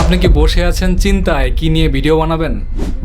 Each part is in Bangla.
আপনি কি বসে আছেন চিন্তায়? কি নিয়ে ভিডিও বানাবেন?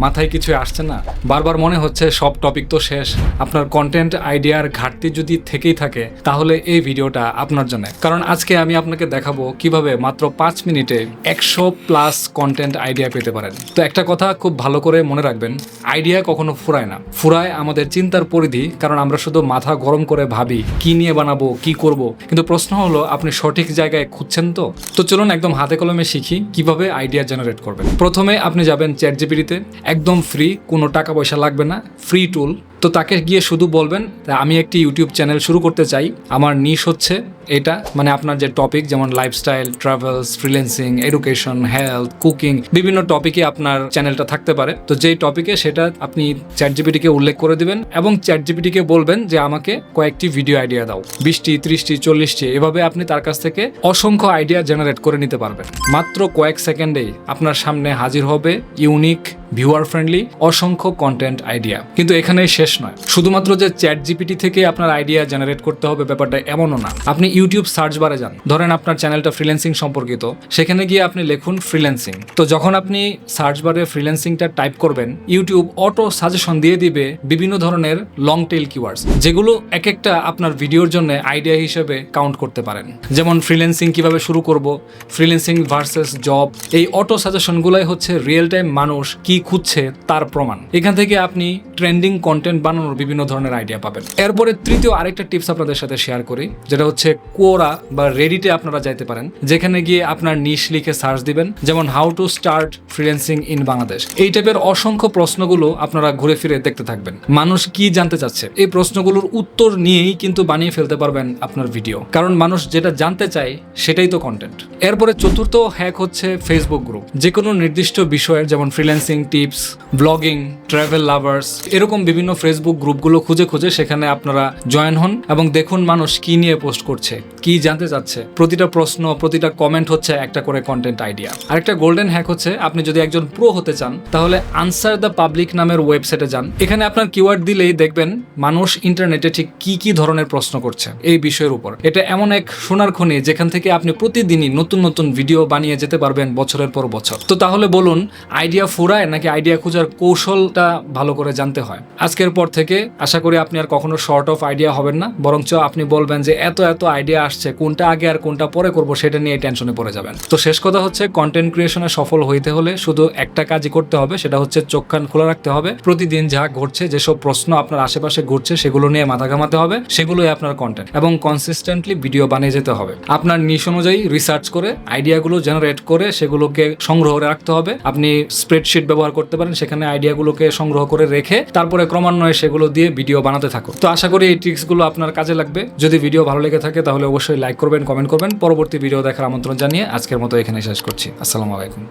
মাথায় কিছু আসছে না। বারবার মনে হচ্ছে সব টপিক তো শেষ। আপনার কন্টেন্ট আইডিয়ার ঘাটতি যদি থেকেই থাকে, তাহলে এই ভিডিওটা আপনার জন্য। কারণ আজকে আমি আপনাকে দেখাবো কীভাবে মাত্র পাঁচ মিনিটে একশো প্লাস কন্টেন্ট আইডিয়া পেতে পারেন। তো একটা কথা খুব ভালো করে মনে রাখবেন আইডিয়া কখনো ফুরায় না। ফুরায় আমাদের চিন্তার পরিধি, কারণ আমরা শুধু মাথা গরম করে ভাবি, কি নিয়ে বানাবো, কি করব। কিন্তু প্রশ্ন হলো, আপনি সঠিক জায়গায় খুঁজছেন তো? তো চলুন একদম হাতে কলমে শিখি কীভাবে আইডিয়া জেনারেট করবেন? প্রথমে আপনি যাবেন চ্যাট জিপিটিতে একদম ফ্রি কোনো টাকা পয়সা লাগবে না ফ্রি টুল তো তাকে গিয়ে শুধু বলবেন আমি একটি ইউটিউব চ্যানেল শুরু করতে চাই, আমার নিশ হচ্ছে এটা মানে আপনার যে টপিক যেমন lifestyle travels freelancing education health cooking বিভিন্ন টপিকে আপনার চ্যানেলটা থাকতে পারে। তো যেই টপিকে সেটা আপনি চ্যাট জিপিটিকে উল্লেখ করে দিবেন এবং চ্যাট জিপিটিকে বলবেন যে আমাকে কয়েকটি ভিডিও আইডিয়া দাও। বিশটি, ত্রিশটি, চল্লিশটি, এভাবে আপনি তার কাছ থেকে অসংখ্য আইডিয়া জেনারেট করে নিতে পারবেন। মাত্র কয়েক সেকেন্ডেই আপনার সামনে হাজির হবে ইউনিক ভিউয়ার ফ্রেন্ডলি অসংখ্য কন্টেন্ট আইডিয়া কিন্তু এখানেই শেষ নয়। শুধুমাত্র যে চ্যাট জিপিটি থেকে আপনার আইডিয়া জেনারেট করতে হবে ব্যাপারটা এমনও না। আপনি ইউটিউব সার্চ বারে যান। ধরেন আপনার চ্যানেলটা ফ্রিল্যান্সিং সম্পর্কিত। সেখানে গিয়ে আপনি লিখুন ফ্রিল্যান্সিং তো যখন আপনি সার্চ বারে ফ্রিল্যান্সিংটা টাইপ করবেন ইউটিউব অটো সাজেশন দিয়ে দিবে বিভিন্ন ধরনের লং টেল কিওয়ার্ডস যেগুলো এক একটা আপনার ভিডিওর জন্য আইডিয়া হিসেবে কাউন্ট করতে পারেন। যেমন ফ্রিল্যান্সিং কীভাবে শুরু করব ফ্রিল্যান্সিং ভার্সেস জব এই অটো সাজেশনগুলাই হচ্ছে রিয়েল টাইম মানুষ কি খুঁজছে তার প্রমাণ। এখান থেকে আপনি ট্রেন্ডিং কন্টেন্ট বানানোর বিভিন্ন ধরনের আইডিয়া পাবেন। এরপরে তৃতীয় আরেকটা টিপস আপনাদের সাথে শেয়ার করি, যেটা হচ্ছে কোরা বা রেডিটে আপনারা যাইতে পারেন, যেখানে গিয়ে আপনার নিশ লিখে সার্চ দিবেন, যেমন how to start freelancing in Bangladesh এই টাইপের অসংখ্য প্রশ্নগুলো আপনারা ঘুরে ফিরে দেখতে থাকবেন। মানুষ কি জানতে চাচ্ছে? এই প্রশ্নগুলোর উত্তর নিয়েই কিন্তু বানিয়ে ফেলতে পারবেন আপনার ভিডিও কারণ মানুষ যেটা জানতে চায়, সেটাই তো কন্টেন্ট এরপরে চতুর্থ হ্যাক হচ্ছে ফেসবুক গ্রুপ যে কোনো নির্দিষ্ট বিষয়ের যেমন freelancing tips blogging travel lovers এরকম বিভিন্ন ফেসবুক গ্রুপগুলো খুঁজে খুঁজে সেখানে আপনারা জয়েন হন এবং দেখুন মানুষ কি নিয়ে পোস্ট করছে। Okay. কি জানতে চাচ্ছে? প্রতিটা প্রশ্ন, প্রতিটা কমেন্ট হচ্ছে একটা করে কন্টেন্ট আইডিয়া আরেকটা গোল্ডেন হ্যাক হচ্ছে, আপনি যদি একজন প্রো হতে চান, তাহলে আনসার দ্য পাবলিক নামের ওয়েবসাইটে যান। এখানে আপনার কিওয়ার্ড দিলেই দেখবেন মানুষ ইন্টারনেটে ঠিক কি কি ধরনের প্রশ্ন করছে এই বিষয়ের উপর। এটা এমন এক সোনার খনি যেখান থেকে আপনি প্রতিদিনই নতুন নতুন ভিডিও বানিয়ে যেতে পারবেন বছরের পর বছর। তো তাহলে বলুন আইডিয়া ফুরায় নাকি আইডিয়া খোঁজার কৌশলটা ভালো করে জানতে হয়? আজকের পর থেকে আশা করি আপনি আর কখনো শর্ট অফ আইডিয়া হবেন না, বরঞ্চ আপনি বলবেন যে এত এত আইডিয়া আসছে, কোনটা আগে আর কোনটা পরে করব সেটা নিয়ে টেনশনে পড়ে যাবেন। তো শেষ কথা হচ্ছে কন্টেন্ট ক্রিয়েশনে সফল হইতে হলে শুধু একটা কাজই করতে হবে, সেটা হচ্ছে চোখ কান খোলা রাখতে হবে। প্রতিদিন যা ঘটছে, যেসব প্রশ্ন আপনার আশেপাশে ঘুরছে, সেগুলো নিয়ে মাথা ঘামাতে হবে, সেগুলোই আপনার কন্টেন্ট এবং কনসিস্টেন্টলি ভিডিও বানিয়ে যেতে হবে। আপনার নিশ অনুযায়ী রিসার্চ করে আইডিয়াগুলো জেনারেট করে, সেগুলোকে সংগ্রহ রাখতে হবে। আপনি স্প্রেডশিট ব্যবহার করতে পারেন, সেখানে আইডিয়াগুলোকে সংগ্রহ করে রেখে, তারপরে ক্রমান্বয়ে সেগুলো দিয়ে ভিডিও বানাতে থাকুন। তো আশা করি এই ট্রিক্সগুলো আপনার কাজে লাগবে। যদি ভিডিও ভালো লেগে থাকে, তাহলে অবশ্যই লাইক করবেন কমেন্ট করবেন। পরবর্তী ভিডিও দেখার আমন্ত্রণ জানিয়ে আজকের মতো এখানে শেষ করছি। আসসালামু আলাইকুম।